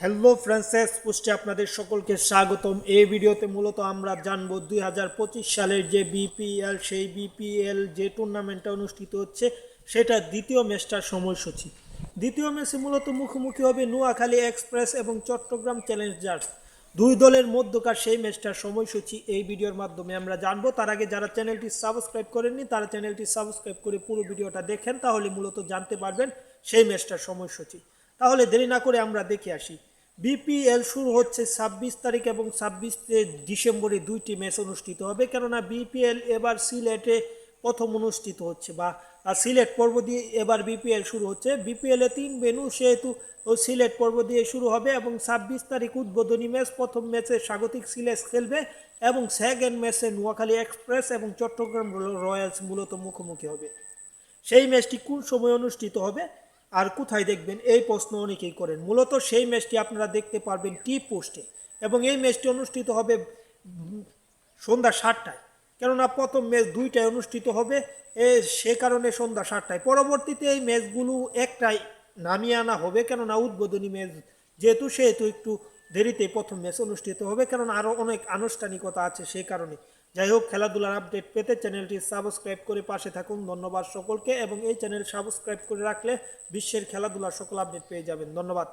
Hello Frances পোস্টে আপনাদের সকলকে স্বাগতম। এই ভিডিওতে মূলত আমরা জানব দুই সালের যে বিপিএল সেই বিপিএল যে টুর্নামেন্টটা অনুষ্ঠিত হচ্ছে, সেটা দ্বিতীয় ম্যাচটার সময়সূচি। দ্বিতীয় ম্যাচে মূলত মুখোমুখি হবে নোয়াখালী এক্সপ্রেস এবং চট্টগ্রাম চ্যালেঞ্জার্স দুই দলের মধ্যকার সেই ম্যাচটার সময়সূচি এই ভিডিওর মাধ্যমে আমরা জানব। তার আগে যারা চ্যানেলটি সাবস্ক্রাইব করেননি, তারা চ্যানেলটি সাবস্ক্রাইব করে পুরো ভিডিওটা দেখেন, তাহলে মূলত জানতে পারবেন সেই ম্যাচটার সময়সূচি। তাহলে দেরি না করে আমরা দেখে আসি। বিপিএল শুরু হচ্ছে ছাব্বিশ তারিখ এবং ছাব্বিশ ডিসেম্বরে দুইটি ম্যাচ অনুষ্ঠিত হবে। কেননা বিপিএল এবার সিলেটে প্রথম অনুষ্ঠিত হচ্ছে বা সিলেট পর্ব দিয়ে এবার বিপিএল শুরু হচ্ছে। বিপিএলে তিন ভেনু সেহেতু সিলেট পর্ব দিয়ে শুরু হবে এবং ছাব্বিশ তারিখ উদ্বোধনী ম্যাচ, প্রথম ম্যাচে স্বাগতিক সিলেট খেলবে এবং সেকেন্ড ম্যাচে নোয়াখালী এক্সপ্রেস এবং চট্টগ্রাম রয়্যালস মূলত মুখোমুখি হবে। সেই ম্যাচটি কোন সময় অনুষ্ঠিত হবে? আর কোথায় দেখবেন? এই প্রশ্ন অনেকেই করেন। মূলত সেই ম্যাচটি আপনারা দেখতে পারবেন টি পোস্টে। এবং এই ম্যাচটি অনুষ্ঠিত হবে সন্ধ্যা সাতটায়। কেননা প্রথম ম্যাচ দুইটায় অনুষ্ঠিত হবে। এ, সে কারণে সন্ধ্যা সাতটায়। পরবর্তীতে এই ম্যাচগুলো একটাই নামিয়ে আনা হবে। কেননা উদ্বোধনী ম্যাচ যেহেতু, সেহেতু একটু দেরিতে প্রথম ম্যাচ অনুষ্ঠিত হবে। কারণ আরও অনেক আনুষ্ঠানিকতা আছে সেই কারণে। যাই হোক, খেলাধুলার আপডেট পেতে চ্যানেলটি সাবস্ক্রাইব করে পাশে থাকুন। ধন্যবাদ সকলকে এবং এই চ্যানেল সাবস্ক্রাইব করে রাখলে বিশ্বের খেলাধুলার সকল আপডেট পেয়ে যাবেন। ধন্যবাদ।